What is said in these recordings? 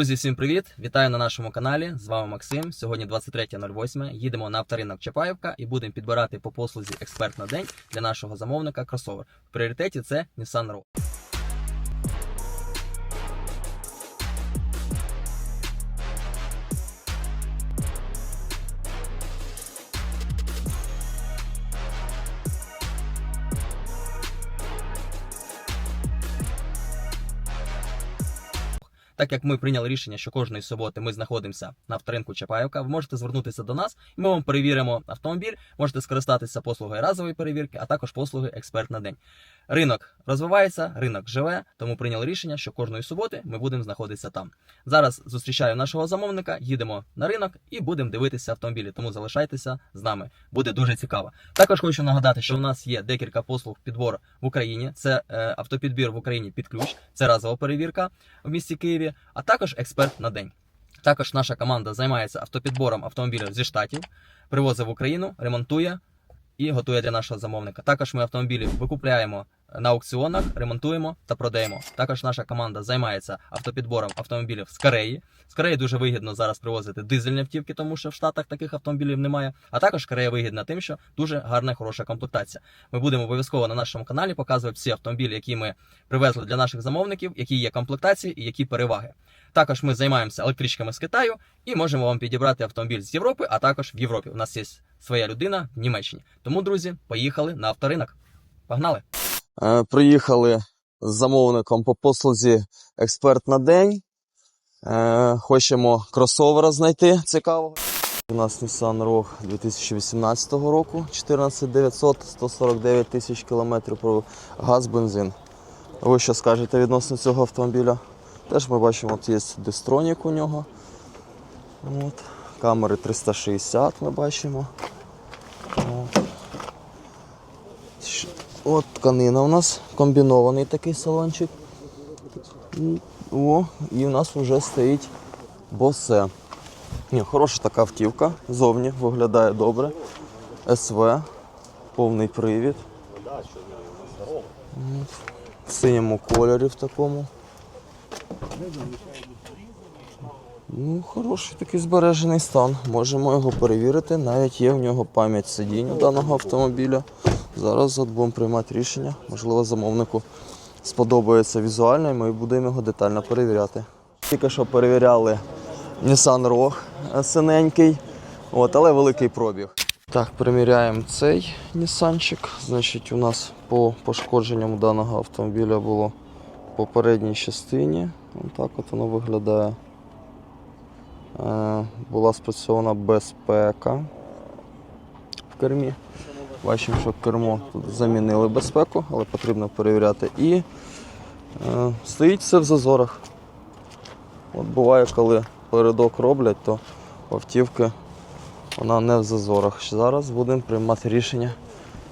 Друзі, всім привіт! Вітаю на нашому каналі. З вами Максим. Сьогодні 23.08. Їдемо на авторинок Чапаївка і будемо підбирати по послузі експерт на день для нашого замовника кросовер. В пріоритеті це Nissan Rogue. Так як ми прийняли рішення, що кожної суботи ми знаходимося на авторинку Чапаївка, ви можете звернутися до нас, і ми вам перевіримо автомобіль. Можете скористатися послугою разової перевірки, а також послуги експерт на день. Ринок розвивається, ринок живе, тому прийняли рішення, що кожної суботи ми будемо знаходитися там. Зараз зустрічаю нашого замовника, їдемо на ринок і будемо дивитися автомобілі. Тому залишайтеся з нами. Буде дуже цікаво. Також хочу нагадати, що у нас є декілька послуг підбору в Україні. Це е, автопідбір в Україні під ключ, це разова перевірка в місті Києві, а також експерт на день. Також наша команда займається автопідбором автомобілів зі штатів, привозить в Україну, ремонтує і готує для нашого замовника. Також ми автомобілі викупляємо на аукціонах, ремонтуємо та продаємо. Також наша команда займається автопідбором автомобілів з Кореї. З Кореї дуже вигідно зараз привозити дизельні автівки, тому що в Штатах таких автомобілів немає. А також Корея вигідна тим, що дуже гарна, хороша комплектація. Ми будемо обов'язково на нашому каналі показувати всі автомобілі, які ми привезли для наших замовників, які є комплектації і які переваги. Також ми займаємося електричками з Китаю і можемо вам підібрати автомобіль з Європи, а також в Європі. У нас є своя людина в Німеччині. Тому, друзі, поїхали на авторинок. Погнали! Е, Приїхали з замовником по послузі експерт на день. Е, Хочемо кросовера знайти цікавого. У нас Nissan Rogue 2018 року, 14900, 149 тисяч кілометрів про газ, бензин. Ви що скажете відносно цього автомобіля? Теж ми бачимо, от є дистронік у нього. От. Камери 360 ми бачимо. От. Тканина у нас, комбінований такий салончик. О, і в нас вже стоїть босе. Ні, хороша така автівка, зовні виглядає добре. СВ, повний привід. В синьому кольорі в такому. Ну, хороший такий збережений стан. Можемо його перевірити. Навіть є в нього пам'ять сидінь у даного автомобіля. Зараз будемо приймати рішення. Можливо, замовнику сподобається візуально, і ми будемо його детально перевіряти. Тільки що перевіряли Nissan Rogue синенький, от, але великий пробіг. Так, перевіряємо цей Нісанчик. Значить, у нас по пошкодженням даного автомобіля було в попередній частині. Ось так от воно виглядає. Е, була спрацьована безпека в кермі. Бачимо, що кермо тут замінили безпеку, але потрібно перевіряти. І е, стоїть все в зазорах. От буває, коли передок роблять, то у автівки вона не в зазорах. Зараз будемо приймати рішення,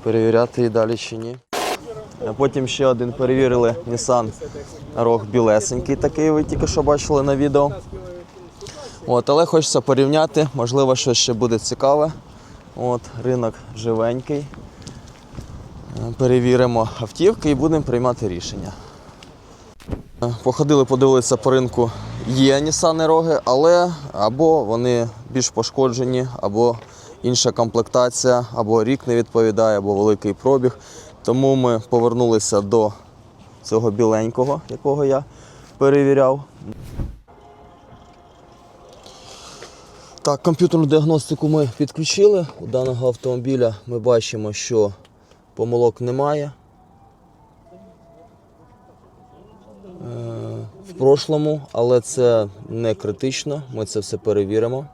перевіряти її далі чи ні. Потім ще один перевірили Nissan Rogue білесенький, такий ви тільки що бачили на відео. От, але хочеться порівняти, можливо, щось ще буде цікаве. От, ринок живенький. Е, Перевіримо автівки і будемо приймати рішення. Е, Походили, подивилися по ринку. Є Nissan Роги, але або вони більш пошкоджені, або інша комплектація, або рік не відповідає, або великий пробіг. Тому ми повернулися до цього біленького, якого я перевіряв. Так, комп'ютерну діагностику ми підключили. У даного автомобіля ми бачимо, що помилок немає. Е, В прошлому, але це не критично, ми це все перевіримо.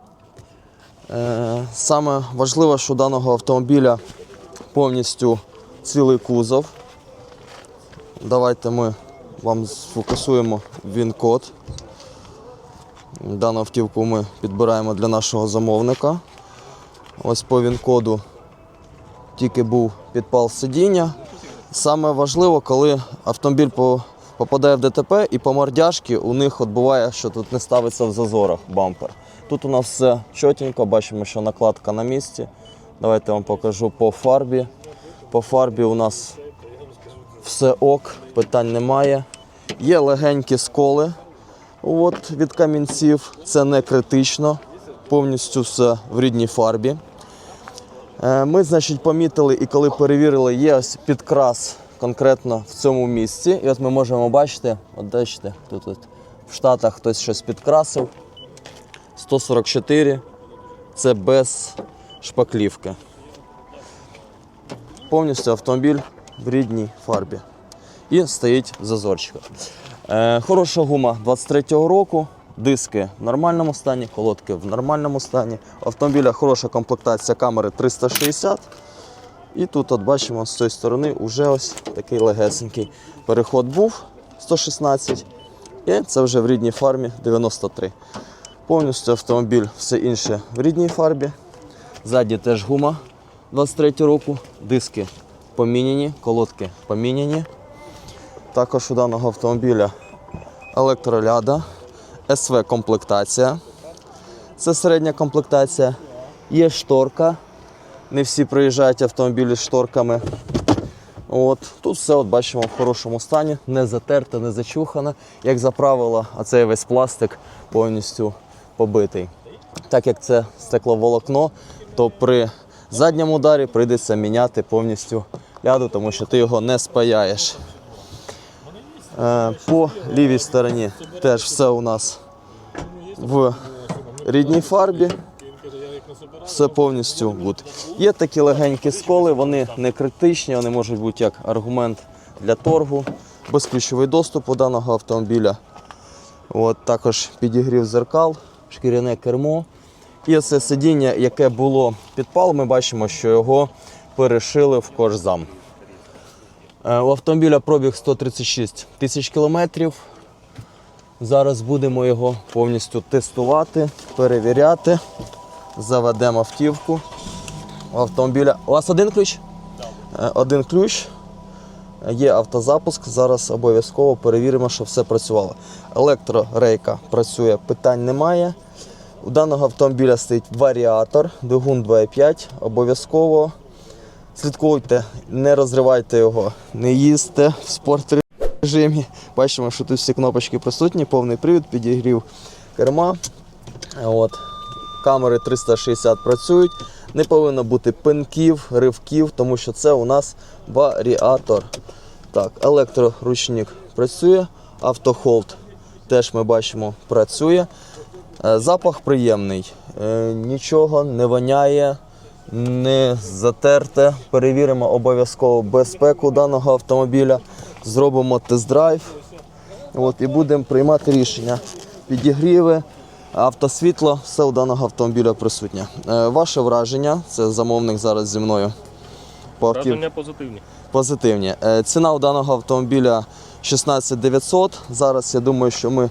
Е, Саме важливе, що у даного автомобіля повністю цілий кузов. Давайте ми вам сфокусуємо він-код. Дану автівку ми підбираємо для нашого замовника. Ось по він-коду тільки був підпал сидіння. Саме важливо, коли автомобіль по- попадає в ДТП і по мордяшки у них от буває, що тут не ставиться в зазорах бампер. Тут у нас все чотенько, бачимо, що накладка на місці. Давайте я вам покажу по фарбі. По фарбі у нас все ок, питань немає. Є легенькі сколи От, від камінців. Це не критично. Повністю все в рідній фарбі. Е, Ми, значить, помітили і коли перевірили, є ось підкрас конкретно в цьому місці. І от ми можемо бачити, от бачите, тут от в Штатах хтось щось підкрасив. 144 це без шпаклівки. Повністю автомобіль в рідній фарбі. І стоїть. Е, хороша гума 23-го року. Диски в нормальному стані, колодки в нормальному стані. Автомобіля хороша комплектація камери 360. І тут от бачимо з цієї сторони вже ось такий легесенький переход був 116. І це вже в рідній фарбі 93. Повністю автомобіль все інше в рідній фарбі. Ззаді теж гума 23 року. Диски поміняні, колодки поміняні. Також у даного автомобіля електроляда, СВ комплектація. Це середня комплектація. Є шторка. Не всі приїжджають автомобілі з шторками. От. Тут все от бачимо в хорошому стані, не затерте, не зачухане. Як за правило, а цей весь пластик повністю побитий. Так як це стекловолокно, то при задньому ударі прийдеться міняти повністю ляду, тому що ти його не спаяєш. Е, По лівій стороні теж все у нас в рідній фарбі. Все повністю гуд. Є такі легенькі сколи, вони не критичні, вони можуть бути як аргумент для торгу. Безключовий доступ у даного автомобіля. От, також підігрів зеркал, шкіряне кермо. І це сидіння, яке було підпал, ми бачимо, що його перешили в кожзам. Е, У автомобіля пробіг 136 тисяч кілометрів. Зараз будемо його повністю тестувати, перевіряти. Заведемо автівку. У автомобіля. У вас один ключ? Е, Один ключ. Є автозапуск. Зараз обов'язково перевіримо, щоб все працювало. Електрорейка працює, питань немає. У даного автомобіля стоїть варіатор, двигун 2.5. Обов'язково слідкуйте, не розривайте його, не їсте в спорт режимі. Бачимо, що тут всі кнопочки присутні, повний привід, підігрів керма. От. Камери 360 працюють. Не повинно бути пинків, ривків, тому що це у нас варіатор. Так, електроручник працює, автохолд теж ми бачимо працює. Е, Запах приємний, Е, нічого не воняє, не затерте. Перевіримо обов'язково безпеку даного автомобіля, зробимо тест-драйв От, і будемо приймати рішення. Підігріви, автосвітло, все у даного автомобіля присутнє. Е, Ваше враження, це замовник зараз зі мною. По автів- Враження позитивні. позитивні. Е, Ціна у даного автомобіля 16 900. Зараз я думаю, що ми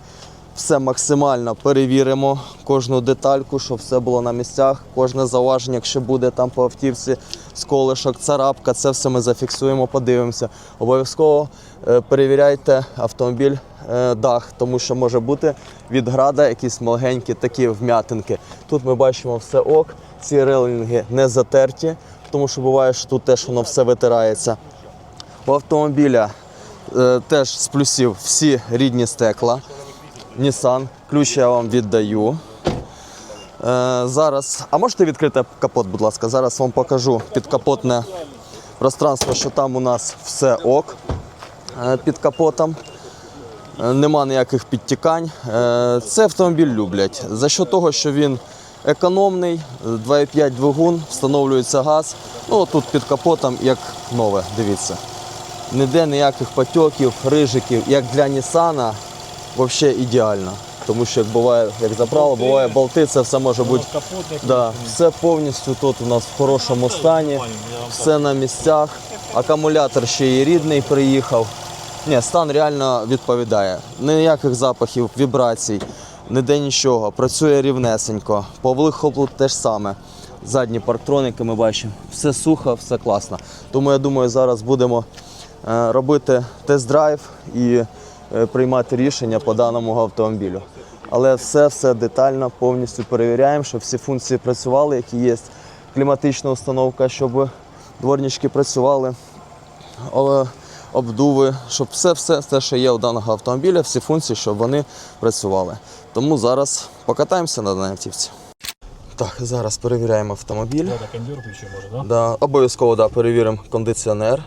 все максимально перевіримо, кожну детальку, щоб все було на місцях. Кожне зауваження, якщо буде там по автівці, сколишок, царапка, це все ми зафіксуємо, подивимося. Обов'язково е, перевіряйте автомобіль е, дах, тому що може бути від града якісь маленькі такі вм'ятинки. Тут ми бачимо все ок, ці релінги не затерті, тому що буває, що тут теж воно все витирається. У автомобіля е, теж з плюсів всі рідні стекла. Nissan. Ключ я вам віддаю. Е, зараз. А можете відкрити капот, будь ласка? Зараз вам покажу підкапотне пространство, що там у нас все ок е, під капотом. Е, Нема ніяких підтікань. Е, Це автомобіль люблять. За що того, що він економний, 2,5 двигун, встановлюється газ. Ну, тут під капотом як нове, дивіться. Ніде ніяких потьоків, рижиків, як для Нісана, взагалі ідеально. Тому що як буває, як за правило, буває болти, це все може бути. Да, все повністю тут у нас в хорошому стані, все на місцях. Акумулятор ще і рідний приїхав. Ні, стан реально відповідає. Ніяких запахів, вібрацій, ніде нічого. Працює рівнесенько. По вихлопу теж саме. Задні парктроники ми бачимо. Все сухо, все класно. Тому я думаю, зараз будемо е, робити тест-драйв і приймати рішення по даному автомобілю. Але все все детально повністю перевіряємо, щоб всі функції працювали, які є. Кліматична установка, щоб дворнички працювали. Обдуви, щоб все, все, що є у даного автомобіля, всі функції, щоб вони працювали. Тому зараз покатаємося на даній автівці. Так, зараз перевіряємо автомобіль. Да, обов'язково да, перевіримо кондиціонер.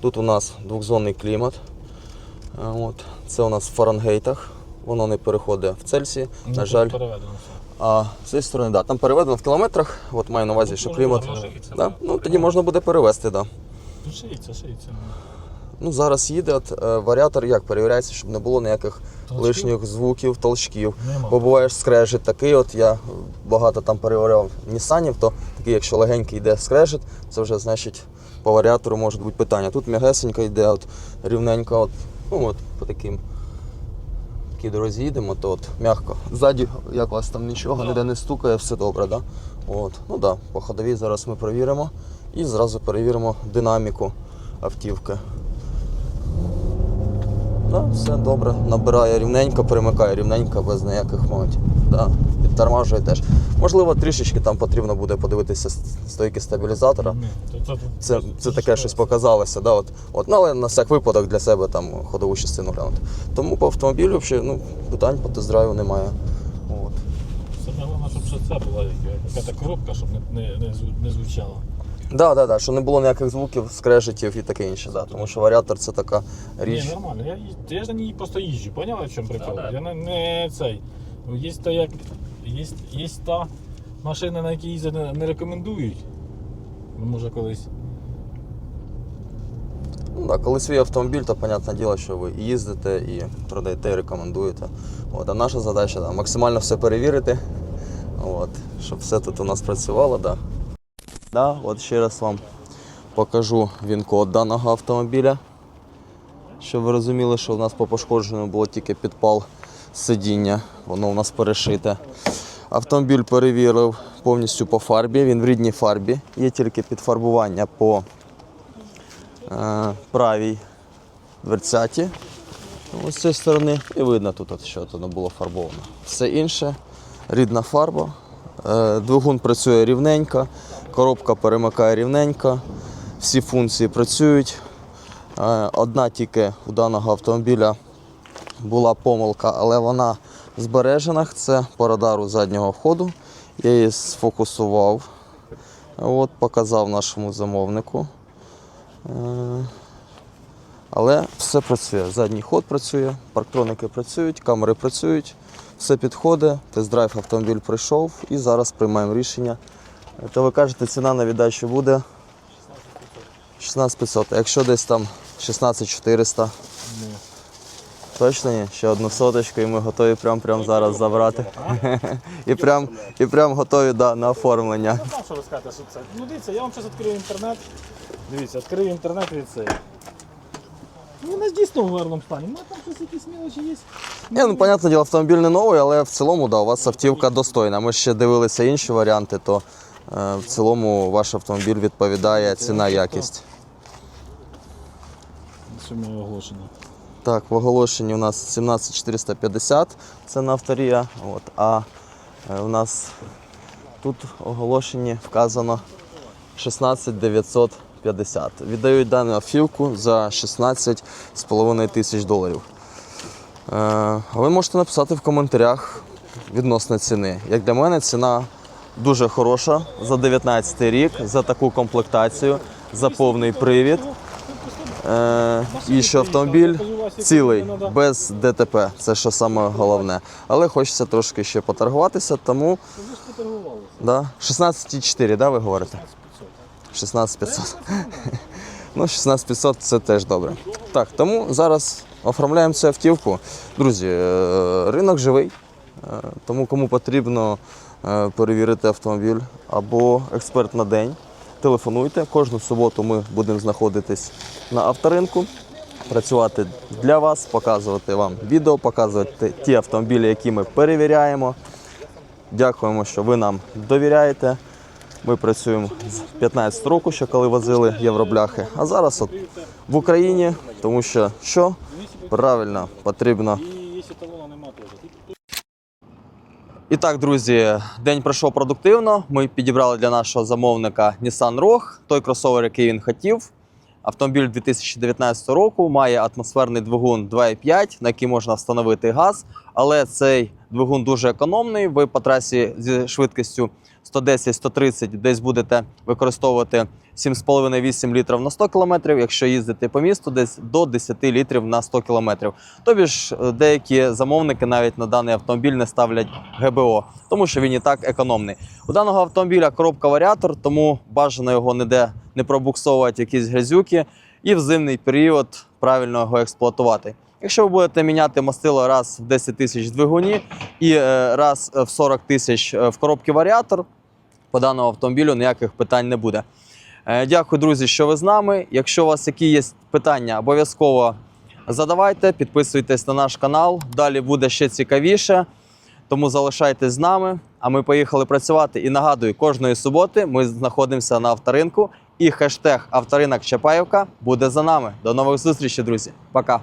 Тут у нас двохзонний клімат. Е, От. Це у нас в Фаренгейтах. Воно не переходить в Цельсії, Ну, на жаль. Переведено. А з цієї сторони, да, там переведено в кілометрах. От маю на увазі, що клімат. Да? да. Ну, тоді можна буде перевести, да. Ну, шиється, шиється. Ну, зараз їде от, е, варіатор як перевіряється, щоб не було ніяких Толчків? лишніх звуків, толчків. Нема. Бо буває ж скрежет такий, от я багато там перевіряв Нісанів, то такий, якщо легенький йде скрежет, це вже значить по варіатору можуть бути питання. Тут м'ягесенько йде, от, рівненько, от, ну от по таким такій дорозі то от м'яко. Ззаді, як у вас там нічого, ніде не стукає, все добре, да? От. Ну да, по ходовій зараз ми перевіримо і зразу перевіримо динаміку автівки. Да, все добре. Набирає рівненько, перемикає рівненько, без ніяких моментів. Да. Підтормажує теж. Можливо, трішечки там потрібно буде подивитися стойки стабілізатора. Це, це таке щось показалося. Да, от, от, ну, але на всяк випадок для себе там ходову частину глянути. Тому по автомобілю взагалі, ну, питань по тест-драйву немає. От. Саме головне, щоб ще це була якась коробка, щоб не, не, не, зву- не звучала. Да, да, да, що не було ніяких звуків, скрежетів і таке інше. Да, тому що варіатор це така річ. Ні, нормально. Я, я ж на ній просто їжджу, поняли, в чому прикол? Да-да. Я не, не цей. Є та як. Є, є та машина, на якій їздити не, рекомендують. Ну, Може колись. Ну, да, коли свій автомобіль, то понятне діло, що ви їздите, і продаєте, і рекомендуєте. От, а наша задача да, максимально все перевірити, от, щоб все тут у нас працювало. Да. Да, от ще раз вам покажу він-код даного автомобіля. Щоб ви розуміли, що у нас по пошкодженню було тільки підпал сидіння, воно у нас перешите. Автомобіль перевірив повністю по фарбі, він в рідній фарбі. Є тільки підфарбування по е, правій дверцяті. Ось з цієї сторони. І видно тут, що воно було фарбовано. Все інше рідна фарба. Е, Двигун працює рівненько, коробка перемикає рівненько, всі функції працюють. Е, Одна тільки у даного автомобіля була помилка, але вона збережена. Це по радару заднього входу. Я її сфокусував, от, показав нашому замовнику. Е, Але все працює. Задній ход працює, парктроники працюють, камери працюють, все підходить, тест-драйв автомобіль пройшов і зараз приймаємо рішення. То ви кажете, ціна на віддачу буде 16500. А якщо десь там 16400, Ну, точно ні? Ще одну соточку і ми готові прямо прямо зараз забрати. І прям, і прям готові да, на оформлення. Ну, там що ви скажете, що це. Ну дивіться, я вам зараз відкрию інтернет. Дивіться, відкрию інтернет від цей. Ну, ж дійсно в гарному стані. Ну, там щось якісь мілочі є. Ні, ну, понятне діло, автомобіль не новий, але в цілому, да, у вас автівка достойна. Ми ще дивилися інші варіанти, то е, в цілому ваш автомобіль відповідає ціна якість. Що ми оголошено. Так, в оголошенні у нас 17450, це на авторія. От, а е, у нас тут в оголошенні вказано 16950. Віддають дану автівку за 16,5 тисяч доларів. Е, ви можете написати в коментарях відносно ціни. Як для мене, ціна дуже хороша за 19 рік, за таку комплектацію, за повний привід. Е, і що автомобіль цілий, без ДТП. Це що саме головне. Але хочеться трошки ще поторгуватися, тому да, 16,4, да, ви говорите? 16500. Ну, 16500 це теж добре. Так, тому зараз оформляємо цю автівку. Друзі, е, ринок живий, е, тому кому потрібно е, перевірити автомобіль або експерт на день, телефонуйте. Кожну суботу ми будемо знаходитись на авторинку, працювати для вас, показувати вам відео, показувати ті автомобілі, які ми перевіряємо. Дякуємо, що ви нам довіряєте. Ми працюємо з 15 року, ще коли возили євробляхи. А зараз от в Україні, тому що що правильно потрібно. І якщо талона нема теж. Тут І так, друзі, день пройшов продуктивно. Ми підібрали для нашого замовника Nissan Rogue, той кросовер, який він хотів. Автомобіль 2019 року має атмосферний двигун 2.5, на який можна встановити газ, але цей двигун дуже економний. Ви по трасі зі швидкістю 110-130 десь будете використовувати 7,5-8 літрів на 100 км, якщо їздити по місту, десь до 10 літрів на 100 км. Тобі ж е, деякі замовники навіть на даний автомобіль не ставлять ГБО, тому що він і так економний. У даного автомобіля коробка варіатор, тому бажано його ніде не пробуксовувати якісь грязюки і в зимний період правильно його експлуатувати. Якщо ви будете міняти мастило раз в 10 тисяч двигуні і е, раз в 40 тисяч е, в коробці варіатор, по даному автомобілю ніяких питань не буде. Е, Дякую, друзі, що ви з нами. Якщо у вас які є питання, обов'язково задавайте, підписуйтесь на наш канал. Далі буде ще цікавіше. Тому залишайтесь з нами. А ми поїхали працювати. І нагадую, кожної суботи ми знаходимося на авторинку. І хештег авторинок Чапаєвка буде за нами. До нових зустрічей, друзі. Пока.